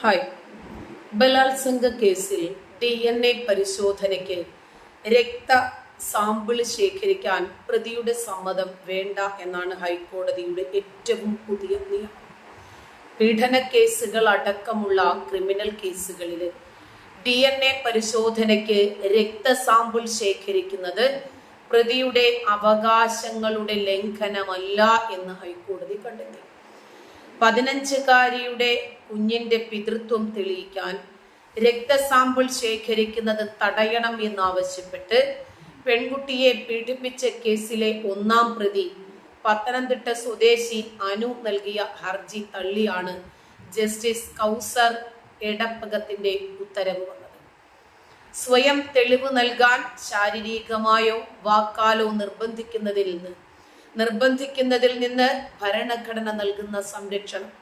Hi. ബലാത്സംഗ കേസിൽ D N A പരിശോധനയ്ക്ക് രക്ത സാമ്പിൾ ശേഖരിക്കാൻ പ്രതിയുടെ സമ്മതം വേണ്ട എന്നാണ് ഹൈക്കോടതിയുടെ ഏറ്റവും പുതിയ നിയമം. പീഡന കേസുകൾ അടക്കമുള്ള ക്രിമിനൽ കേസുകളിൽ ഡി എൻ എ പരിശോധനയ്ക്ക് രക്തസാമ്പിൾ ശേഖരിക്കുന്നത് പ്രതിയുടെ അവകാശങ്ങളുടെ ലംഘനമല്ല എന്ന് ഹൈക്കോടതി കണ്ടെത്തി. പതിനഞ്ചുകാരിയുടെ കുഞ്ഞിന്റെ പിതൃത്വം തെളിയിക്കാൻ രക്തസാമ്പിൾ ശേഖരിക്കുന്നത് തടയണം എന്നാവശ്യപ്പെട്ട് പെൺകുട്ടിയെ പീഡിപ്പിച്ച കേസിലെ ഒന്നാം പ്രതി പത്തനംതിട്ട സ്വദേശി അനു നൽകിയ ഹർജി തള്ളിയാണ് ജസ്റ്റിസ് കൗസർ എടപ്പകത്തിന്റെ ഉത്തരവ് വന്നത്. സ്വയം തെളിവ് നൽകാൻ ശാരീരികമായോ വാക്കാലോ നിർബന്ധിക്കുന്നതിൽ നിന്ന് നിർബന്ധിക്കുന്നതിൽ നിന്ന് ഭരണഘടന നൽകുന്ന സംരക്ഷണം.